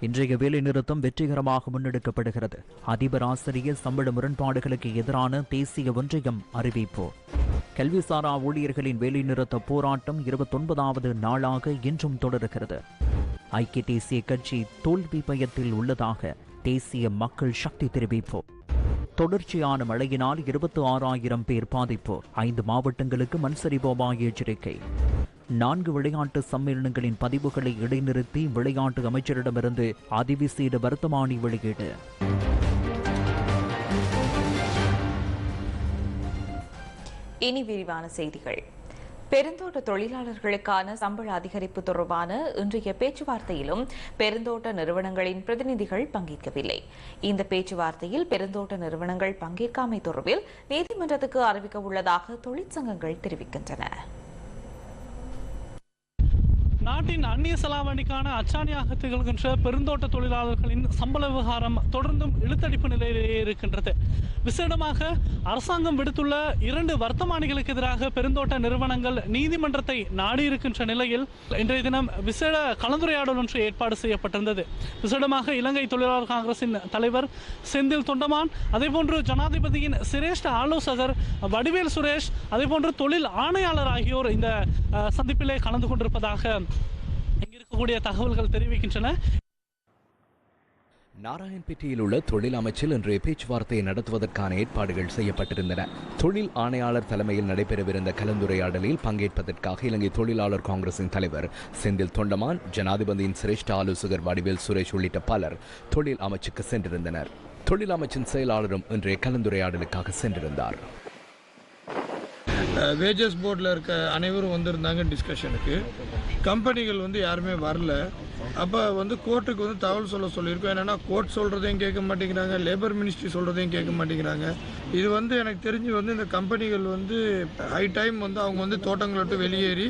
இன்றைய வேலைநிறுத்தம் வெற்றிகரமாக முன்னெடுக்கப்படுகிறது. அதிபர் ஆசிரியர் சம்பள முரண்பாடுகளுக்கு எதிரான தேசிய ஒன்றியம் அறிவிப்பு. கல்விசாரா ஊழியர்களின் வேலைநிறுத்த போராட்டம் இருபத்தொன்பதாவது நாளாக இன்றும் தொடருகிறது. ஐக்கிய தேசிய கட்சி தோல்வி பயத்தில் உள்ளதாக தேசிய மக்கள் சக்தி தெரிவிப்பு. தொடர்ச்சியான மழையினால் இருபத்தி ஆறாயிரம் பேர் பாதிப்பு. ஐந்து மாவட்டங்களுக்கு மண்சரிபோபாய் எச்சரிக்கை. நான்கு விளையாட்டு சம்மேளனங்களின் பதிவுகளை இடைநிறுத்தி விளையாட்டு அமைச்சரிடமிருந்து அதிவிசேட வர்த்தமானி வெளியீடு. இனி விரிவான செய்திகள். பெருந்தோட்ட தொழிலாளர்களுக்கான சம்பள அதிகரிப்பு தொடர்பான இன்றைய பேச்சுவார்த்தையிலும் பெருந்தோட்ட நிறுவனங்களின் பிரதிநிதிகள் பங்கேற்கவில்லை. இந்த பேச்சுவார்த்தையில் பெருந்தோட்ட நிறுவனங்கள் பங்கேற்காமை தொடர்பில் நீதிமன்றத்துக்கு அறிவிக்க உள்ளதாக தொழிற்சங்கங்கள் தெரிவிக்கின்றன. நாட்டின் அந்நிய செலாவணிக்கான அச்சாணியாக திகழ்கின்ற பெருந்தோட்ட தொழிலாளர்களின் சம்பள விவகாரம் தொடர்ந்தும் இழுத்தடிப்பு நிலையிலேயே இருக்கின்றது. விசேடமாக அரசாங்கம் விடுத்துள்ள இரண்டு வர்த்தமானிகளுக்கு எதிராக பெருந்தோட்ட நிறுவனங்கள் நீதிமன்றத்தை நாடியிருக்கின்ற நிலையில் இன்றைய தினம் விசேட கலந்துரையாடல் ஒன்று ஏற்பாடு செய்யப்பட்டிருந்தது. விசேடமாக இலங்கை தொழிலாளர் காங்கிரசின் தலைவர் செந்தில் தொண்டமான் அதேபோன்று ஜனாதிபதியின் சிரேஷ்ட ஆலோசகர் வடிவேல் சுரேஷ் அதேபோன்று தொழில் ஆணையாளர் ஆகியோர் இந்த சந்திப்பிலே கலந்து கொண்டிருப்பதாக இருக்கக்கூடிய தகவல்கள் தெரிவிக்கின்றன. நாராயண்பேட்டையில் உள்ள தொழில் அமைச்சில் இன்றைய பேச்சுவார்த்தையை நடத்துவதற்கான ஏற்பாடுகள் செய்யப்பட்டிருந்தன. தொழில் ஆணையாளர் தலைமையில் நடைபெறவிருந்த கலந்துரையாடலில் பங்கேற்பதற்காக இலங்கை தொழிலாளர் காங்கிரசின் தலைவர் செந்தில் தொண்டமான் ஜனாதிபதியின் சிரேஷ்ட ஆலோசகர் வடிவேல் சுரேஷ் உள்ளிட்ட பலர் தொழில் அமைச்சுக்கு சென்றிருந்தனர். தொழில் அமைச்சின் செயலாளரும் இன்றைய கலந்துரையாடலுக்காக சென்றிருந்தார். வேஜஸ் போர்டில் இருக்க அனைவரும் வந்திருந்தாங்க டிஸ்கஷனுக்கு கம்பெனிகள் வந்து யாருமே வரல. அப்போ வந்து கோர்ட்டுக்கு வந்து தகவல் சொல்ல சொல்லியிருக்கோம். என்னென்னா கோர்ட் சொல்கிறதையும் கேட்க மாட்டேங்கிறாங்க. லேபர் மினிஸ்ட்ரி சொல்கிறதையும் கேட்க மாட்டேங்கிறாங்க. இது வந்து எனக்கு தெரிஞ்சு வந்து இந்த கம்பெனிகள் வந்து ஹை டைம் வந்து அவங்க வந்து தோட்டங்களை விட்டு வெளியேறி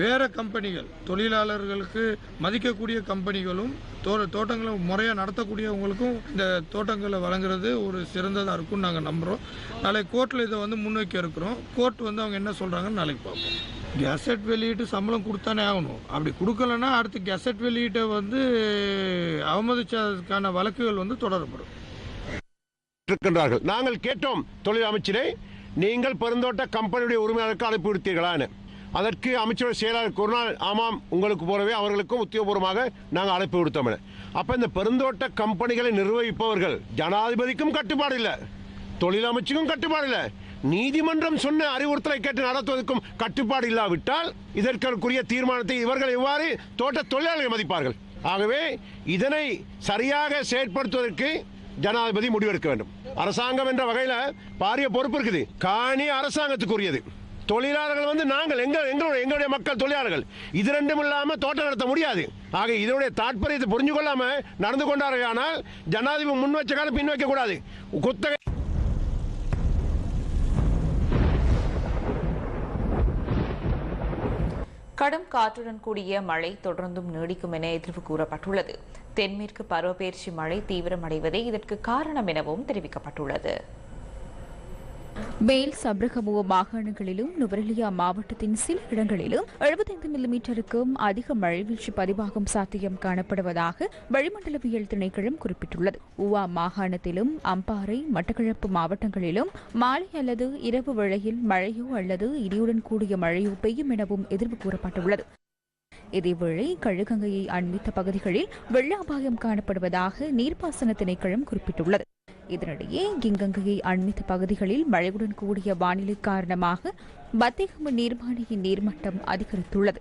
வேறு கம்பெனிகள் தொழிலாளர்களுக்கு மதிக்கக்கூடிய கம்பெனிகளும் தோ தோட்டங்களை முறையாக நடத்தக்கூடியவங்களுக்கும் இந்த தோட்டங்களை வழங்குறது ஒரு சிறந்ததாக இருக்கும்னு நாங்கள் நம்புகிறோம் நாளைக்கு கோர்ட்டில் இதை வந்து முன்வைக்க இருக்கிறோம். கோர்ட் வந்து அவங்க என்ன சொல்கிறாங்கன்னு நாளைக்கு பார்ப்போம். கெசட் வெளியீட்டு சம்பளம் கொடுத்தானே ஆகணும். அப்படி கொடுக்கலன்னா அடுத்து கெசட் வெளியீட்டை வந்து அவமதிச்சதுக்கான வழக்குகள் வந்து தொடரப்படும். இருக்கின்றார்கள். நாங்கள் கேட்டோம் தொழில் அமைச்சரை நீங்கள் பெருந்தோட்ட கம்பெனியுடைய உரிமையாளருக்கு அழைப்பு விடுத்தீர்களான்னு அதற்கு அமைச்சர் செயலாளர் கூறினால் ஆமாம் உங்களுக்கு போலவே அவர்களுக்கும் உத்தியோகபூர்வமாக நாங்கள் அழைப்பு விடுத்தோம் அப்போ இந்த பெருந்தோட்ட கம்பெனிகளை நிர்வகிப்பவர்கள் ஜனாதிபதிக்கும் கட்டுப்பாடு இல்லை தொழில் அமைச்சுக்கும் கட்டுப்பாடு இல்லை. நீதிமன்றம் சொன்ன அறிவுறுத்தலை கேட்டு நடத்துவதற்கும் கட்டுப்பாடு இல்லாவிட்டால் இதற்குரிய தீர்மானத்தை இவர்கள் எவ்வாறு தோட்ட தொழிலாளர்கள் மதிப்பார்கள்? ஆகவே இதனை சரியாக செயற்படுத்துவதற்கு ஜனாதிபதி முடிவெடுக்க வேண்டும். அரசாங்கம் என்ற வகையில் பாரிய பொறுப்பு இருக்குது. காணி அரசாங்கத்துக்குரியது. தொழிலாளர்கள் வந்து நாங்கள் எங்கள் எங்களுடைய எங்களுடைய மக்கள் தொழிலாளர்கள். இது ரெண்டும் இல்லாமல் தோட்டம் நடத்த முடியாது. ஆக இதனுடைய தாற்பயத்தை புரிஞ்சு கொள்ளாமல் நடந்து கொண்டார்கள் ஆனால் ஜனாதிபதி முன் வச்ச காலம் பின் வைக்கக்கூடாது குத்தகை கடும் காற்றுடன் கூடிய மழை தொடர்ந்தும் நீடிக்கும் என எதிர்வு கூறப்பட்டுள்ளது. தென்மேற்கு பருவப்பெயர்ச்சி மழை தீவிரமடைவதே இதற்கு காரணம் எனவும் தெரிவிக்கப்பட்டுள்ளது. மேல் சப்ரகமுவ மாகாணங்களிலும் நுவரெலியா மாவட்டத்தின் சில இடங்களிலும் 75 மில்லிமீட்டருக்கும் அதிக மழைவீழ்ச்சி பதிவாகும் சாத்தியம் காணப்படுவதாக வளிமண்டலவியல் திணைக்களம் குறிப்பிட்டுள்ளது. உவா மாகாணத்திலும் அம்பாறை மட்டக்களப்பு மாவட்டங்களிலும் மாலை அல்லது இரவு வேளையில் மழையோ அல்லது இடியுடன் கூடிய மழையோ பெய்யும் எனவும் எதிர்வு கூறப்பட்டுள்ளது. இதேவேளை கழுகங்கையை அண்மித்த பகுதிகளில் வெள்ள அபாயம் காணப்படுவதாக நீர்ப்பாசன திணைக்களம் குறிப்பிட்டுள்ளது. இதனிடையே கிங்கங்கையை அண்மித்த பகுதிகளில் மழையுடன் கூடிய வானிலை காரணமாக பத்தேகம நீர்மானியின் நீர்மட்டம் அதிகரித்துள்ளது.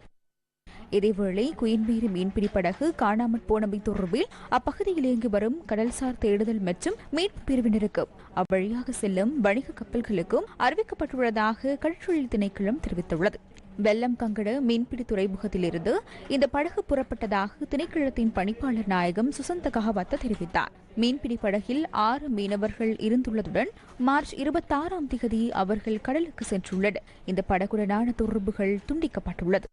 இதேவேளை குயின்மேரி மீன்பிடி படகு காணாமற் போனமை தொடர்பில் அப்பகுதியில் இயங்கி வரும் கடல்சார் தேடுதல் மற்றும் மீட்பு பிரிவினருக்கும் அவ்வழியாக செல்லும் வணிக கப்பல்களுக்கும் அறிவிக்கப்பட்டுள்ளதாக கடற்றொழில் திணைக்களம் தெரிவித்துள்ளது. வெள்ளம் கங்கட மீன்பிடி துறைமுகத்திலிருந்து இந்த படகு புறப்பட்டதாக திணைக்களத்தின் பணிப்பாளர் நாயகம் சுசந்த கஹவத்த தெரிவித்தார். மீன்பிடி படகில் ஆறு மீனவர்கள் இருந்துள்ளதுடன் மார்ச் இருபத்தாறாம் திகதி அவர்கள் கடலுக்கு சென்றுள்ளனர். இந்த படகுடனான தொடர்புகள் துண்டிக்கப்பட்டுள்ளது.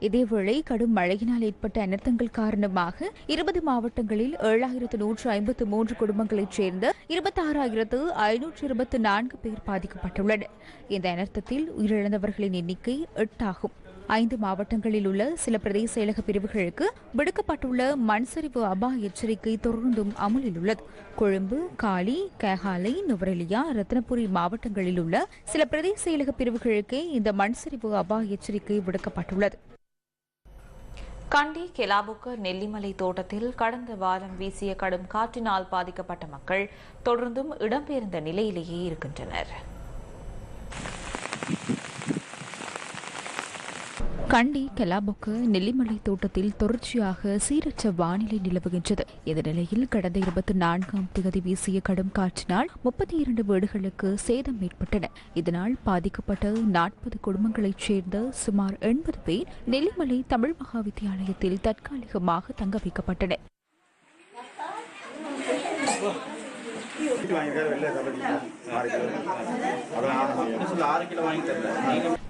இதேவேளை கடும் மழையினால் ஏற்பட்ட அனர்த்தங்கள் காரணமாக இருபது மாவட்டங்களில் ஏழாயிரத்து நூற்று ஐம்பத்து மூன்று குடும்பங்களைச் சேர்ந்த இருபத்தாறாயிரத்து ஐநூற்று இருபத்தி நான்கு பேர் பாதிக்கப்பட்டுள்ளனர். இந்த அனர்த்தத்தில் உயிரிழந்தவர்களின் எண்ணிக்கை எட்டாகும். ஐந்து மாவட்டங்களில் உள்ள சில பிரதேச செயலக பிரிவுகளுக்கு விடுக்கப்பட்டுள்ள மண் சரிவு அபாய எச்சரிக்கை தொடர்ந்தும் அமலில் உள்ளது. கொழும்பு காலி கேகாலை நுவரெலியா ரத்னபுரி மாவட்டங்களில் உள்ள சில பிரதேச செயலக பிரிவுகளுக்கே இந்த மண் சரிவு அபாய எச்சரிக்கை விடுக்கப்பட்டுள்ளது. கண்டி கெலாபுக்க நெல்லிமலை தோட்டத்தில் கடந்த வாரம் வீசிய கடும் காற்றினால் பாதிக்கப்பட்ட மக்கள் தொடர்ந்தும் இடம்பெயர்ந்த நிலையிலேயே இருக்கின்றனர். கண்டி கெலாபொக்கு நெல்லிமலை தோட்டத்தில் தொடர்ச்சியாக சீரற்ற வானிலை நிலவுகின்றது. இந்த நிலையில் கடந்த இருபத்தி நான்காம் திகதி வீசிய கடும் காற்றினால் முப்பத்தி இரண்டு வீடுகளுக்கு சேதம் ஏற்பட்டன. இதனால் பாதிக்கப்பட்ட நாற்பது குடும்பங்களைச் சேர்ந்த சுமார் எண்பது பேர் நெல்லிமலை தமிழ் மகா வித்தியாலயத்தில் தற்காலிகமாக தங்க வைக்கப்பட்டனர்.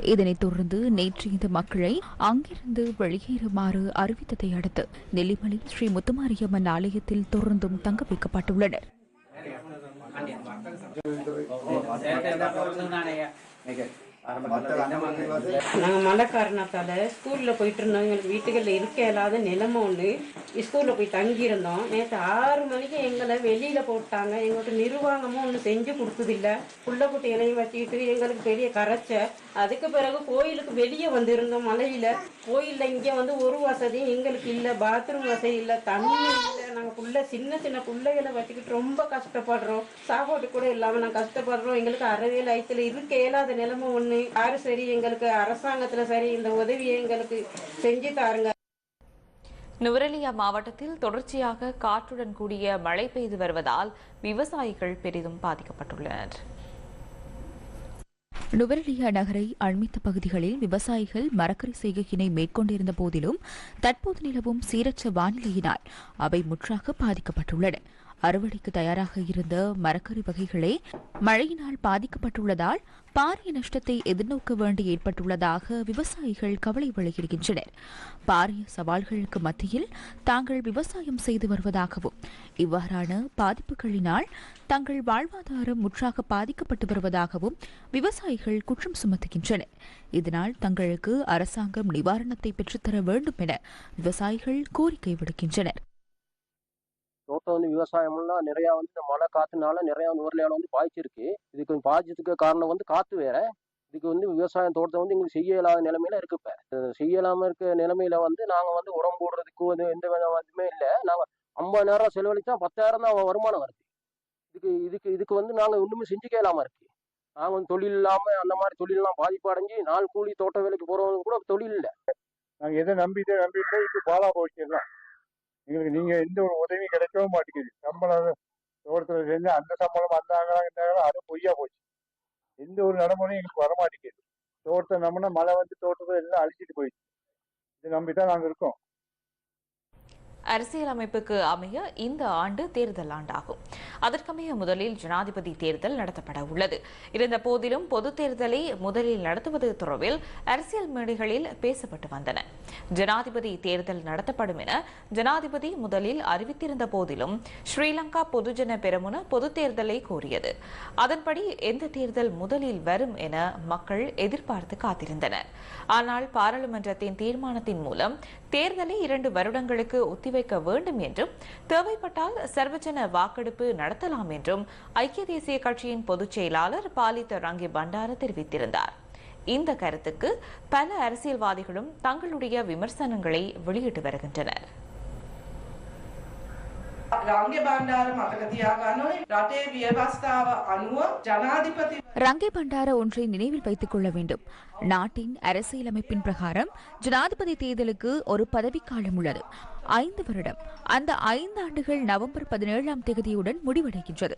இதனைத் தொடர்ந்து நேற்று இந்த மக்களை அங்கிருந்து வெளியேறுமாறு அறிவித்ததை அடுத்து நெல்லிமலை ஸ்ரீ முத்துமாரியம்மன் ஆலயத்தில் தொடர்ந்தும் தங்க வைக்கப்பட்டுள்ளனர் நாங்கள் மழை காரணத்தால் ஸ்கூலில் போயிட்டு இருந்தோம். எங்களுக்கு வீட்டுகளில் இருக்க இல்லாத நிலைமை ஒன்று ஸ்கூலில் போய் தங்கியிருந்தோம். நேற்று ஆறு மணிக்கு எங்களை வெளியில் போட்டாங்க. எங்களுக்கு நிர்வாகமும் ஒன்றும் செஞ்சு கொடுத்ததில்ல. புள்ள குட்டிகளையும் வச்சுக்கிட்டு எங்களுக்கு பெரிய கரைச்ச. அதுக்கு பிறகு கோயிலுக்கு வெளியே வந்திருந்தோம் மலையில். கோயிலில் இங்கே வந்து ஒரு வசதியும் எங்களுக்கு இல்லை. பாத்ரூம் வசதி இல்லை. தண்ணி இல்லை. நாங்கள் புள்ள சின்ன சின்ன பிள்ளைகளை வச்சுக்கிட்டு ரொம்ப கஷ்டப்படுறோம். சாப்பாடு கூட இல்லாமல் நாங்கள் கஷ்டப்படுறோம். எங்களுக்கு அறவே லயத்தில் இருக்க இயலாத நிலைமை ஒன்று யாரும் சரி எங்களுக்கு அரசாங்கத்தில் சரி இந்த உதவியை எங்களுக்கு செஞ்சு தாருங்க. நுவரெலியா மாவட்டத்தில் தொடர்ச்சியாக காற்றுடன் கூடிய மழை பெய்து வருவதால் விவசாயிகள் பெரிதும் பாதிக்கப்பட்டுள்ளனர். நுவரெலியா நகரை அண்மித்த பகுதிகளில் விவசாயிகள் மரக்கறி செய்கையினை மேற்கொண்டிருந்த போதிலும் தற்போது நிலவும் சீரற்ற வானிலையினால் அவை முற்றாக பாதிக்கப்பட்டுள்ளன. அறுவடைக்கு தயாராக இருந்த மரக்கறி வகைகளே மழையினால் பாதிக்கப்பட்டுள்ளதால் பாரிய நஷ்டத்தை எதிர்நோக்க வேண்டி ஏற்பட்டுள்ளதாக விவசாயிகள் கவலை வெளியிடுகின்றனர். பாரிய சவால்களுக்கு மத்தியில் தாங்கள் விவசாயம் செய்து வருவதாகவும் இவ்வாறான பாதிப்புகளினால் தங்கள் வாழ்வாதாரம் முற்றாக பாதிக்கப்பட்டு வருவதாகவும் விவசாயிகள் குற்றம் சுமத்துகின்றனர். இதனால் தங்களுக்கு அரசாங்கம் நிவாரணத்தை பெற்றுத்தர வேண்டும் என விவசாயிகள் கோரிக்கை விடுக்கின்றனர். தோட்டம் வந்து விவசாயம்லாம் நிறையா வந்து இந்த மழை காற்றுனால நிறையா வந்து ஊர்லையால வந்து பாய்ச்சிருக்கு. இதுக்கு வந்து பாய்ச்சதுக்கு காரணம் வந்து காற்று வேற. இதுக்கு வந்து விவசாயம் தோட்டத்தை வந்து எங்களுக்கு செய்ய இல்லாத நிலைமையில இருக்கு இப்போ. செய்ய இல்லாமல் இருக்க நிலைமையில வந்து நாங்கள் வந்து உரம் போடுறதுக்கு வந்து எந்த வித இதுவுமே இல்லை. நாங்கள் ஐம்பதாயிரம் செலவழித்தா பத்தாயிரம் தான் வருமானம் வருது. இதுக்கு இதுக்கு இதுக்கு வந்து நாங்கள் ஒன்றுமே செஞ்சுக்க இல்லாமல் இருக்கு. நாங்கள் வந்து தொழில் இல்லாமல் அந்த மாதிரி தொழிலெல்லாம் பாதிப்பு அடைஞ்சு நாள் கூலி தோட்ட வேலைக்கு போகிறவங்க கூட தொழில் இல்லை. நாங்கள் எதை நம்பிட்டு நம்பிட்டு இப்போ பாலா போச்சு எங்களுக்கு நீங்கள் எந்த ஒரு உதவியும் கிடைக்கவும் மாட்டேங்குது. சம்பளம் தோட்டத்தில் செஞ்சு அந்த சம்பளம் வந்தாங்களா இருந்தாங்களா அது பொய்யா போச்சு. எந்த ஒரு நடைமுறையும் எங்களுக்கு வர மாட்டேங்குது தோட்டத்தை நம்மனா மழை வந்து தோட்டத்தை எல்லாம் அழிச்சிட்டு போயிடுச்சு. இதை நம்பி தான் நாங்கள் இருக்கோம். அரசியலமைப்புக்கு அமைய இந்த ஆண்டு தேர்தல் ஆண்டாகும். அதற்கமைய முதலில் ஜனாதிபதி தேர்தல் நடத்தப்பட உள்ளது. இருந்த போதிலும் பொது தேர்தலை முதலில் நடத்துவது தொடர்பில் அரசியல் மேடைகளில் பேசப்பட்டு வந்தன. ஜனாதிபதி தேர்தல் நடத்தப்படும் என ஜனாதிபதி முதலில் அறிவித்திருந்த போதிலும் ஸ்ரீலங்கா பொதுஜன பெருமுன பொது தேர்தலை கோரியது. அதன்படி எந்த தேர்தல் முதலில் வரும் என மக்கள் எதிர்பார்த்து காத்திருந்தனர். ஆனால் பாராளுமன்றத்தின் தீர்மானத்தின் மூலம் தேர்தலை இரண்டு வருடங்களுக்கு ஒத்திவை ஒத்திவைக்க வேண்டும் என்றும் தேவைப்பட்டால் சர்வஜன வாக்கெடுப்பு நடத்தலாம் என்றும் ஐக்கிய தேசிய கட்சியின் பொதுச் செயலாளர் பாலித்த ரங்கி பண்டார தெரிவித்திருந்தார் இந்த கருத்துக்கு பல அரசியல்வாதிகளும் தங்களுடைய விமர்சனங்களை வெளியிட்டு வருகின்றனர் රංගෙ බණ්ඩාර මතක තියාගන්න ඕනේ රටේ ව්‍යවස්ථාව අනුව ජනාධිපති ரங்கே பண்டார ஒன்றை நினைவில் வைத்துக் கொள்ள வேண்டும் நாட்டின் அரசியலமைப்பின் பிரகாரம் ஜனாதிபதி தேர்தலுக்கு ஒரு பதவிக்காலம் உள்ளது. ஐந்து வருடம். அந்த ஐந்து ஆண்டுகள் நவம்பர் பதினேழாம் தேதியுடன் முடிவடைகின்றது.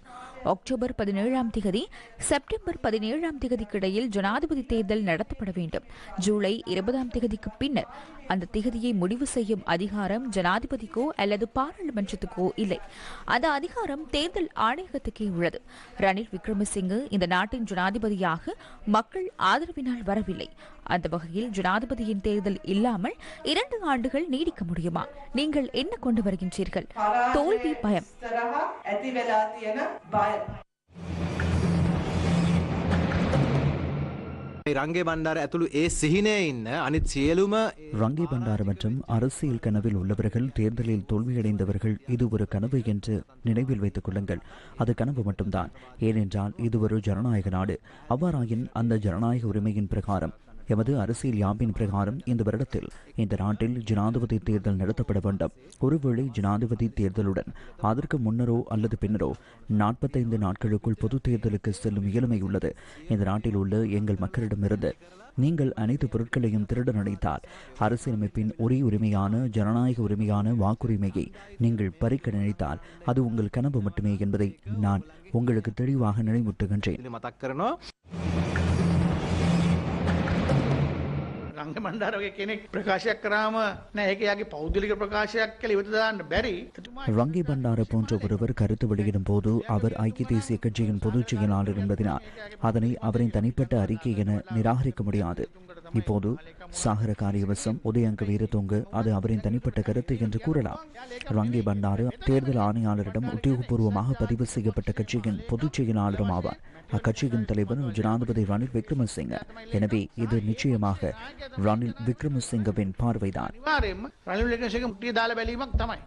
அக்டோபர் பதினேழாம் தேதி செப்டம்பர் பதினேழாம் தேதிக்கு இடையில் ஜனாதிபதி தேர்தல் நடத்தப்பட வேண்டும். ஜூலை இருபதாம் தேதிக்கு பின்னர். அந்த தேதியை முடிவு செய்யும் அதிகாரம் ஜனாதிபதிக்கோ அல்லது பாராளுமன்றத்துக்கோ இல்லை. அந்த அதிகாரம் தேர்தல் ஆணையகத்துக்கே உள்ளது. ரணில் விக்ரமசிங்கு இந்த நாட்டின் ஜனாதிபதியாக மக்கள் ஆதரவினால் வர முடியவில்லை. அந்த வகையில் ஜனாதிபதியின் தேர்தல் இல்லாமல் இரண்டு ஆண்டுகள் நீடிக்க முடியுமா? நீங்கள் என்ன கொண்டு வருகின்றீர்கள்? தோல்வி பயம். ඉස්සරහා ඇති වෙලා තියෙන බය රංගේ බණ්ඩාර ඇතුළු ඒ සිහිනය ඉන්න අනිත් සියලුම ரங்கி பண்டார மற்றும் அரசியல் கனவில் உள்ளவர்கள் தேர்தலில் தோல்வியடைந்தவர்கள் இது ஒரு கனவு என்று நினைவில் வைத்துக் கொள்ளுங்கள் அது கனவு மட்டும்தான் ஏனென்றால் இது ஒரு ஜனநாயக நாடு அவ்வாறாயின் அந்த ஜனநாயக உரிமையின் பிரகாரம் எமது அரசியல் யாப்பின் பிரகாரம் இந்த வருடத்தில் இந்த நாட்டில் ஜனாதிபதி தேர்தல் நடத்தப்பட வேண்டும். ஒருவேளை ஜனாதிபதி தேர்தலுடன் அதற்கு முன்னரோ அல்லது பின்னரோ நாற்பத்தைந்து நாட்களுக்குள் பொது தேர்தலுக்கு செல்லும் இயலுமை உள்ளது. இந்த நாட்டில் உள்ள எங்கள் மக்களிடமிருந்து நீங்கள் அனைத்து பொருட்களையும் திருட நினைத்தால் அரசியலமைப்பின் ஒரே உரிமையான ஜனநாயக உரிமையான வாக்குரிமையை நீங்கள் பறிக்க நினைத்தால் அது உங்கள் கனவு மட்டுமே என்பதை நான் உங்களுக்கு தெளிவாக நினைவூட்டுகின்றேன். මතක් කරනවා රංග මණ්ඩාර වගේ කෙනෙක් ප්‍රකාශයක් කරාම නෑ ඒක යාගේ පෞද්ගලික ප්‍රකාශයක් කියලා ඉවත දාන්න බැරි. ரங்கி பண்டார போன்ற ஒருவர் கருத்து வெளியிடும் போது அவர் ஐக்கிய தேசிய கட்சியின் பொதுச் செயலாளர் என்பதனால் அதனை அவரின் தனிப்பட்ட அறிக்கை என நிராகரிக்க முடியாது இப்போது சாகர காரியவசம் உதயங்க வீரத்தொங்கு அது அவரின் தனிப்பட்ட கருத்து என்று கூறலாம் ரங்கி பண்டாரு தேர்தல் ஆணையாளரிடம் உத்தியோகபூர்வமாக பதிவு செய்யப்பட்ட கட்சியின் பொதுச் செயலாளரும் ஆவார் அக்கட்சியின் தலைவர் ஜனாதிபதி ரணில் விக்ரமசிங்க எனவே இது நிச்சயமாக ரணில் விக்ரமசிங்கவின் பார்வைதான் අනිවාර්යෙන්ම රනිල් වික්‍රමසිංහ මුට්ටිය දාලා බැලීමක් තමයි.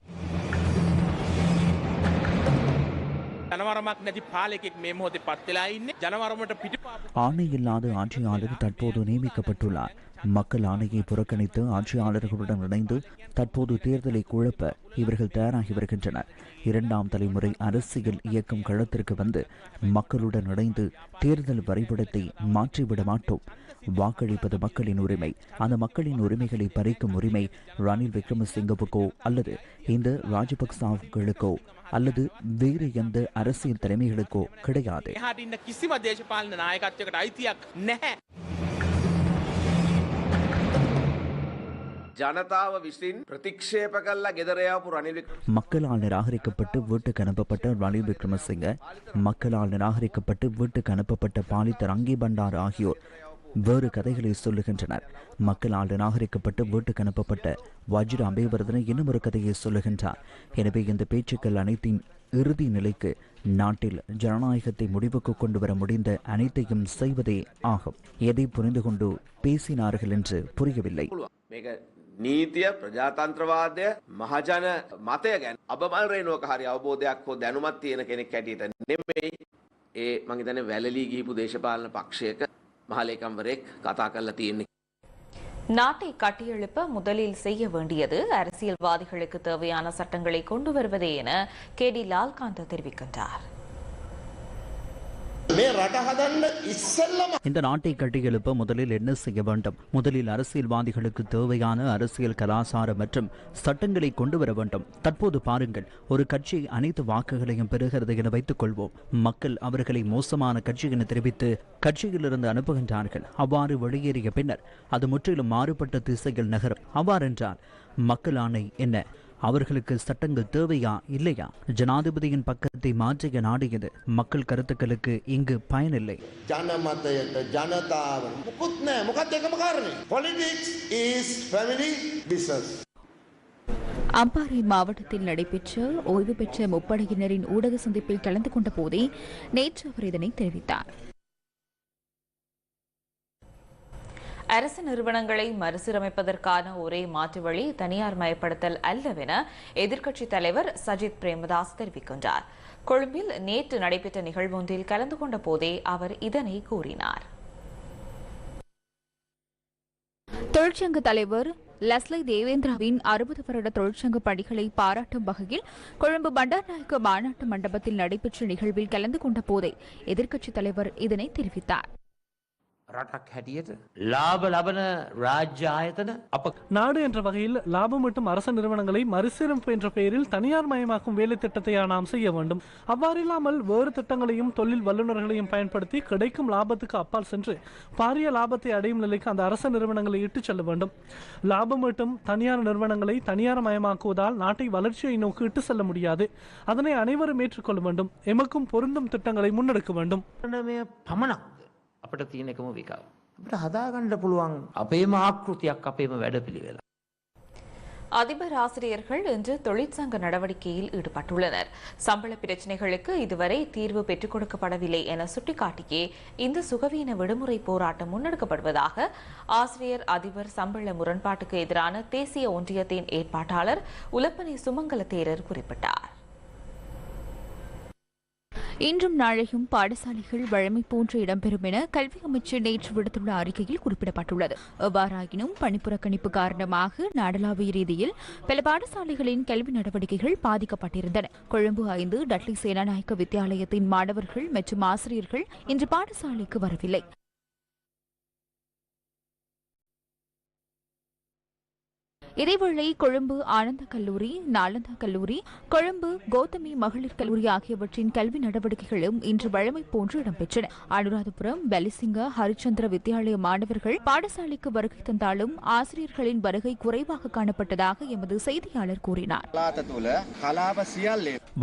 ජනවරමක් නැති පාලෙකෙක් මේ මොහොතේ පත් වෙලා ඉන්නේ ජනවරමට පිටිපාපු ஆணை இல்லாத ஆட்சியாளர் தற்போது நியமிக்கப்பட்டுள்ளார் மக்கள் ஆணையை புறக்கணித்து ஆட்சியாளர்களுடன் இணைந்து தற்போது தேர்தலை குழப்ப இவர்கள் தயாராகி வருகின்றனர். இரண்டாம் தலைமுறை அரசியல் இயக்கம் களத்திற்கு வந்து மக்களுடன் இணைந்து தேர்தல் வரைபடத்தை மாற்றிவிட மாட்டோம். வாக்களிப்பது மக்களின் உரிமை. அந்த மக்களின் உரிமைகளை பறிக்கும் உரிமை ரணில் விக்ரமசிங்கவுக்கோ அல்லது இந்த ராஜபக்சாவுக்களுக்கோ அல்லது வேறு எந்த அரசியல் தலைமைகளுக்கோ கிடையாது. ජනතාව විසින් ප්‍රතික්ෂේප කල්ලා ගෙදරයාපු රනිල් மக்களால் நிராகரிக்கப்பட்டு வீட்டுக்கு அனுப்பப்பட்ட ரணில் விக்ரமசிங்க மக்களால் நிராகரிக்கப்பட்டு வீட்டுக்கு அனுப்பப்பட்ட பாலித்த ரங்கி பண்டார் ஆகியோர் வேறு கதைகளை சொல்லுகின்றனர் மக்களால் நிராகரிக்கப்பட்டு வீட்டுக்கு அனுப்பப்பட்ட வஜ்ர அபேவர்தன இன்னும் ஒரு கதையை சொல்லுகின்றார் எனவே இந்த பேச்சுக்கள் அனைத்தின் இறுதி நிலைக்கு நாட்டில் ஜனநாயகத்தை முடிவுக்கு கொண்டு வர முடிந்த அனைத்தையும் செய்வதே ஆகும் எதை புரிந்து கொண்டு பேசினார்கள் என்று புரியவில்லை මේක නීතිය ප්‍රජාතන්ත්‍රවාදය මහජන මතය ගැන අබමල් රේනුවක හරි අවබෝධයක් හෝ දැනුමත් තියෙන කෙනෙක් හැටියට නෙමෙයි ඒ මංහිතන වැලලී ගිහිපු දේශපාලන පක්ෂයක මහලේකම්වරෙක් කතා කරලා තියෙන්නේ. நாட்டை கட்டியெழுப்ப முதலில் செய்ய வேண்டியது அரசியல்வாதிகளுக்கு தேவையான சட்டங்களை கொண்டு வருவதே என கே டி லால்காந்த் தெரிவிக்கின்றார் இந்த நாட்டை கட்டியெழுப்ப முதலில் என்ன செய்ய வேண்டும்? முதலில் அரசியல்வாதிகளுக்கு தேவையான அரசியல் கலாச்சாரம் மற்றும் சட்டங்களை கொண்டு வர வேண்டும். தற்போது பாருங்கள் ஒரு கட்சி அனைத்து வாக்குகளையும் பெறுகிறது என வைத்துக் கொள்வோம். மக்கள் அவர்களை மோசமான கட்சி என தெரிவித்து கட்சியிலிருந்து அனுப்புகின்றார்கள். அவ்வாறு வெளியேறிய பின்னர் அது முற்றிலும் மாறுபட்ட திசையில் நகரும். அவ்வாறென்றால் மக்கள் ஆணை என்ன? அவர்களுக்கு சட்டங்கள் தேவையா இல்லையா? ஜனாதிபதியின் பக்கத்தை மாற்றிய நாடு மக்கள் கருத்துக்களுக்கு இங்கு பயனில்லை. அம்பாறை மாவட்டத்தில் நடைபெற்ற ஓய்வு பெற்ற முப்படையினரின் ஊடக சந்திப்பில் கலந்து கொண்ட போதே நேற்று அவர் இதனை தெரிவித்தார். அரசு நிறுவனங்களை மறுசீரமைப்பதற்கான ஒரே மாற்று வழி தனியார் மயப்படுத்தல் அல்லவென எதிர்க்கட்சித் தலைவர் சஜித் பிரேமதாஸ் தெரிவிக்கின்றார். கொழும்பில் நேற்று நடைபெற்ற நிகழ்வொன்றில் கலந்து கொண்ட போதே அவர் இதனை கூறினார். தொழிற்சங்க தலைவர் லஸ்லை தேவேந்திராவின் அறுபது வருட தொழிற்சங்க பணிகளை பாராட்டும் வகையில் கொழும்பு பண்டார்நாயக்க மாநாட்டு மண்டபத்தில் நடைபெற்ற நிகழ்வில் கலந்து கொண்ட போதே எதிர்க்கட்சித் தலைவர் இதனை தெரிவித்தார். රටක් හැටියට ලාභ ලබන රාජ්‍ය ආයතන අප நாடு என்ற வகையில் லாபம் மற்றும் அரச நிறுவனங்களை மறுசீரமைப்பு என்ற பெயரில் தனியார் மயமாக்கும் வேலை திட்டத்தை நாம் செய்ய வேண்டும் அவ்வாறில்லாமல் வேறு திட்டங்களையும் தொழில் வல்லுநர்களையும் பயன்படுத்தி கிடைக்கும் லாபத்துக்கு அப்பால் சென்று பாரிய லாபத்தை அடையும் நிலைக்கு அந்த அரச நிறுவனங்களை இட்டுச் செல்ல வேண்டும் லாபம் மற்றும் தனியார் நிறுவனங்களை தனியார் மயமாக்குவதால் நாட்டை வளர்ச்சியை நோக்கி இட்டு செல்ல முடியாது அதனை அனைவரும் ஏற்றுக்கொள்ள வேண்டும் எமக்கும் பொருந்தும் திட்டங்களை முன்னெடுக்க வேண்டும் පමණක්ද අපට තියෙන එකම විකාව. අපට හදාගණ්ඩ පුළුවන් අපේම ආකෘතියක් අපේම වැඩ පිළිවෙලා. அதிபர் ஆசிரியர்கள் இன்று தொழிற்சங்க நடவடிக்கையில் ஈடுபட்டுள்ளனர் சம்பள பிரச்சினைகளுக்கு இதுவரை தீர்வு பெற்றுக் கொடுக்கப்படவில்லை என சுட்டிக்காட்டியே இந்த சுகவீன விடுமுறை போராட்டம் முன்னெடுக்கப்படுவதாக ஆசிரியர் அதிபர் சம்பள முரண்பாட்டுக்கு எதிரான தேசிய ஒன்றியத்தின் ஏற்பாட்டாளர் உலப்பனை சுமங்கல தேரர் குறிப்பிட்டார் இன்றும் நாளையும் பாடசாலைகள் வழமை போன்று இடம்பெறும் என கல்வி அமைச்சர் நேற்று விடுத்துள்ள அறிக்கையில் குறிப்பிடப்பட்டுள்ளது. எவ்வாறாயினும் பணிப்புறக்கணிப்பு காரணமாக நாடளாவிய ரீதியில் பல பாடசாலைகளின் கல்வி நடவடிக்கைகள் பாதிக்கப்பட்டிருந்தன. கொழும்பு ஐந்து டட்லி சேனாநாயக்க வித்தியாலயத்தின் மாணவர்கள் மற்றும் ஆசிரியர்கள் இன்று பாடசாலைக்கு வரவில்லை. இதேவேளை கொழும்பு ஆனந்த கல்லூரி நாலந்தா கல்லூரி கொழும்பு கௌதமி மகளிர் கல்லூரி ஆகியவற்றின் கல்வி நடவடிக்கைகளும் இன்று வழமை போன்று இடம்பெற்றன. அனுராதபுரம் பெலிசிங்க ஹரிச்சந்திர வித்தியாலய மாணவர்கள் பாடசாலைக்கு வருகை தந்தாலும் ஆசிரியர்களின் வருகை குறைவாக காணப்பட்டதாக எமது செய்தியாளர் கூறினார்.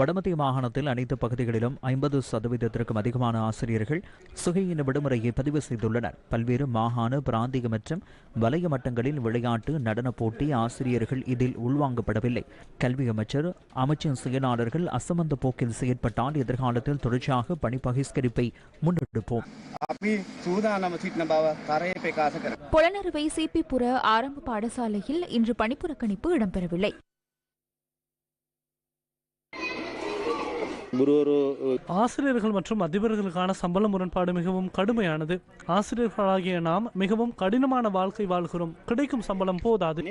வடமத்திய மாகாணத்தில் அனைத்து பகுதிகளிலும் ஐம்பது சதவீதத்திற்கும் அதிகமான ஆசிரியர்கள் சுகையின விடுமுறையை பதிவு செய்துள்ளனர். பல்வேறு மாகாண பிராந்திய மற்றும் வலய மட்டங்களில் விளையாட்டு நடன போட்டி ஆசிரியர்கள் இதில் உள்வாங்கப்படவில்லை. கல்வி அமைச்சர் அமைச்சின் செயலாளர்கள் அசமந்த போக்கில் செயற்பட்டால் எதிர்காலத்தில் தொடர்ச்சியாக பணி பகிஷ்கரிப்பை முன்னெடுப்போம். புலனறுவை சிபிபுர ஆரம்ப பாடசாலையில் இன்று பணிப்புறக்கணிப்பு இடம்பெறவில்லை. ஆசிரியர்கள் மற்றும் அதிபர்களுக்கான சம்பள முரண்பாடு மிகவும் கடுமையானது. ஆசிரியர்களாகிய நாம் மிகவும் கடினமான வாழ்க்கை வாழ்கிறோம். கிடைக்கும் சம்பளம் போதாது.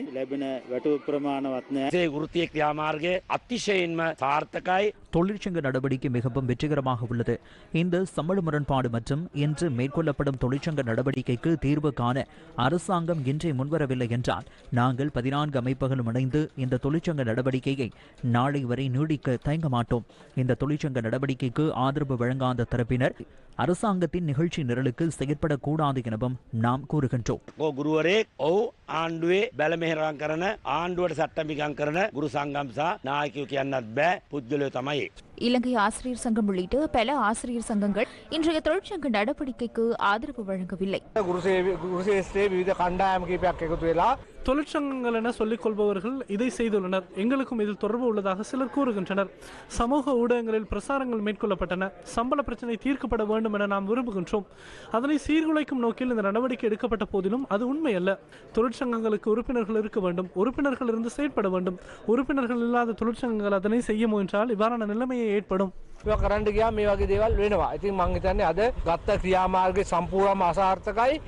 தொழிற்சங்க நடவடிக்கை மிகவும் வெற்றிகரமாக உள்ளது. இந்த சம்பள முரண்பாடு மற்றும் இன்று மேற்கொள்ளப்படும் தொழிற்சங்க நடவடிக்கைக்கு தீர்வு காண அரசாங்கம் இன்றே முன்வரவில்லை என்றால் நாங்கள் பதினான்கு அமைப்புகளும் இணைந்து இந்த தொழிற்சங்க நடவடிக்கையை நாளை வரை நீடிக்க தயங்க மாட்டோம். இந்த தொழில் தொழிற்சங்க நடவடிக்கைக்கு ஆதரவு வழங்காத தரப்பினர் அரசாங்கத்தின் நிகழ்ச்சி நிரலுக்கு செயற்படக்கூடாது எனவும் நாம் கூறுகின்றோம் ඕ ගුරුවරයෙක් ඔහු ආණ්ඩුවේ බැලමෙහෙරම් කරන ආණ්ඩුවට සට්ටමිකම් කරන ගුරු සංගම් සහ නායකයෝ කියන්නත් බෑ පුද්ගලයෝ තමයි. இலங்கை ஆசிரியர் சங்கம் உள்ளிட்ட பல ஆசிரியர் சங்கங்கள் இன்றைய தொழிற்சங்க நடவடிக்கைக்கு ஆதரவு வழங்கவில்லை. தொழிற்சங்கங்கள் என சொல்லிக் கொள்பவர்கள் இதை செய்துள்ளனர். எங்களுக்கும் இதில் தொடர்பு உள்ளதாக சிலர் கூறுகின்றனர். சமூக ஊடகங்களில் பிரசாரங்கள் மேற்கொள்ளப்பட்டன. சம்பள பிரச்சனை தீர்க்கப்பட வேண்டும் என நாம் விரும்புகின்றோம். அதனை சீர்குலைக்கும் நோக்கில் இந்த நடவடிக்கை எடுக்கப்பட்ட போதிலும் அது உண்மையல்ல. தொழிற்சங்கங்களுக்கு உறுப்பினர்கள் இருக்க வேண்டும். உறுப்பினர்கள் இருந்து செயற்பட வேண்டும். உறுப்பினர்கள் இல்லாத தொழிற்சங்கங்கள் அதனை செய்ய முயன்றால் இவ்வாறான நிலைமையை ஏற்படும் කරන්න ගියා මේ වගේ දේවල් වෙනවා. ඉතින් මං හිතන්නේ අද ගත්ත ක්‍රියාමාර්ගය සම්පූර්ණම අසාර්ථකයි.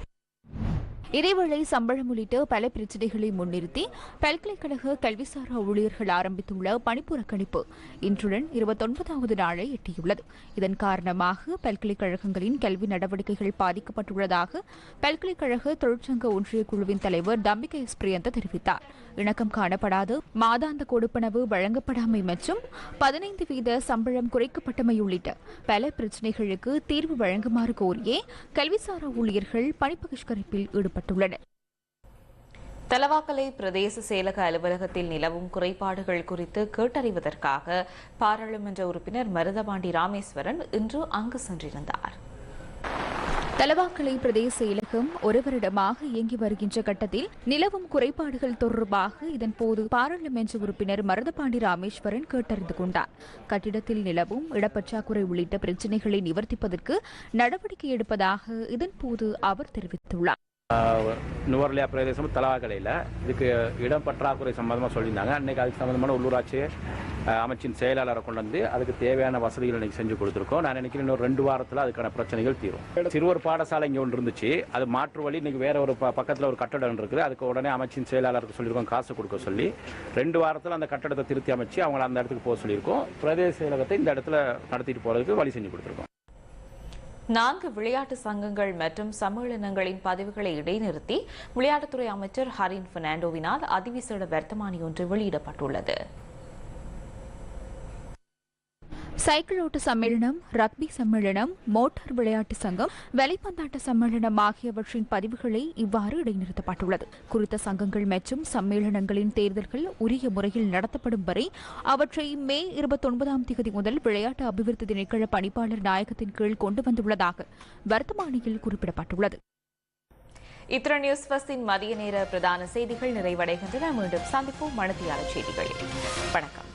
இதேவேளை சம்பளம் உள்ளிட்ட பல பிரச்சினைகளை முன்னிறுத்தி பல்கலைக்கழக கல்விசாரா ஊழியர்கள் ஆரம்பித்துள்ள பணிப்புறக்கணிப்பு இன்றுடன் இருபத்தொன்பதாவது நாளை எட்டியுள்ளது இதன் காரணமாக பல்கலைக்கழகங்களின் கல்வி நடவடிக்கைகள் பாதிக்கப்பட்டுள்ளதாக பல்கலைக்கழக தொழிற்சங்க ஒன்றிய குழுவின் தலைவர் தம்பிகை எஸ் பிரியந்த தெரிவித்தார் இணக்கம் காணப்படாது. மாதாந்த கொடுப்பனவு வழங்கப்படாமை மற்றும் பதினைந்து வீத சம்பளம் குறைக்கப்பட்டமை உள்ளிட்ட பல பிரச்சினைகளுக்கு தீர்வு வழங்குமாறு கோரியே கல்விசாரா ஊழியர்கள் பணிப்பகிஷ்கரிப்பில் ஈடுபட்டுள்ளனர். தலவாக்கலை பிரதேச செயலக அலுவலகத்தில் நிலவும் குறைபாடுகள் குறித்து கேட்டறிவதற்காக பாராளுமன்ற உறுப்பினர் மருதபாண்டி ராமேஸ்வரன் இன்று அங்கு சென்றிருந்தார். தலவாக்கலை பிரதேச இலகம் ஒரு வருடமாக இயங்கி வருகின்ற கட்டத்தில் நிலவும் குறைபாடுகள் தொடர்பாக இதன்போது பாராளுமன்ற உறுப்பினர் மருதபாண்டி ராமேஸ்வரன் கேட்டறிந்து கொண்டார். கட்டிடத்தில் நிலவும் இடப்பற்றாக்குறை உள்ளிட்ட பிரச்சினைகளை நிவர்த்திப்பதற்கு நடவடிக்கை எடுப்பதாக இதன்போது அவர் தெரிவித்துள்ளார். நுவர்லியா பிரதேசம் தலவாக்கலையில் இதுக்கு இடம் பற்றாக்குறை சம்பந்தமாக சொல்லியிருந்தாங்க. அன்னைக்கு அதுக்கு சம்மந்தமான உள்ளூராட்சி அமைச்சின் செயலாளரை கொண்டு வந்து அதுக்கு தேவையான வசதிகள் இன்னைக்கு செஞ்சு கொடுத்துருக்கோம். நான் நினைக்கிறேன் இன்னொரு ரெண்டு வாரத்தில் அதுக்கான பிரச்சனைகள் தீரும். சிறுவர் பாடசாலை இங்கே ஒன்று இருந்துச்சு. அது மாற்று வழி. இன்னைக்கு வேற ஒரு பக்கத்தில் ஒரு கட்டடம் இருக்குது. அதுக்கு உடனே அமைச்சின் செயலாளருக்கு சொல்லியிருக்கோம். காசு கொடுக்க சொல்லி ரெண்டு வாரத்தில் அந்த கட்டடத்தை திருத்தி அமைச்சு அவங்கள அந்த இடத்துக்கு போக சொல்லியிருக்கோம். பிரதேச செயலகத்தை இந்த இடத்துல நடத்திட்டு போகிறதுக்கு வழி செஞ்சு கொடுத்துருக்கோம். நான்கு விளையாட்டு சங்கங்கள் மற்றும் சம்மேளனங்களின் பதிவுகளை இடைநிறுத்தி விளையாட்டுத்துறை அமைச்சர் ஹரின் பெர்னாண்டோவினால் அதிவிசேட வர்த்தமானி ஒன்று வெளியிடப்பட்டுள்ளது. சைக்கிள் ஓட்ட சம்மேளனம் ரக்பி சம்மேளனம் மோட்டார் விளையாட்டு சங்கம் வலைப்பந்தாட்ட சம்மேளனம் ஆகியவற்றின் பதிவுகளை இவ்வாறு இடைநிறுத்தப்பட்டுள்ளது. குறித்த சங்கங்கள் மற்றும் சம்மேளனங்களின் தேர்தல்கள் உரிய முறையில் நடத்தப்படும் வரை அவற்றை மே இருபத்தொன்பதாம் தேதி முதல் விளையாட்டு அபிவிருத்தி திணைக்கள பணிப்பாளர் நாயகத்தின் கீழ் கொண்டு வந்துள்ளதாக வர்த்தமானியில் குறிப்பிடப்பட்டுள்ளது. இத்துடன் நியூஸ் பஸ்டின் மதிய நேர பிரதான செய்திகள் நிறைவடைகின்றன. மீண்டும் சந்திப்போம். மனதியான செய்திகளில் வணக்கம்.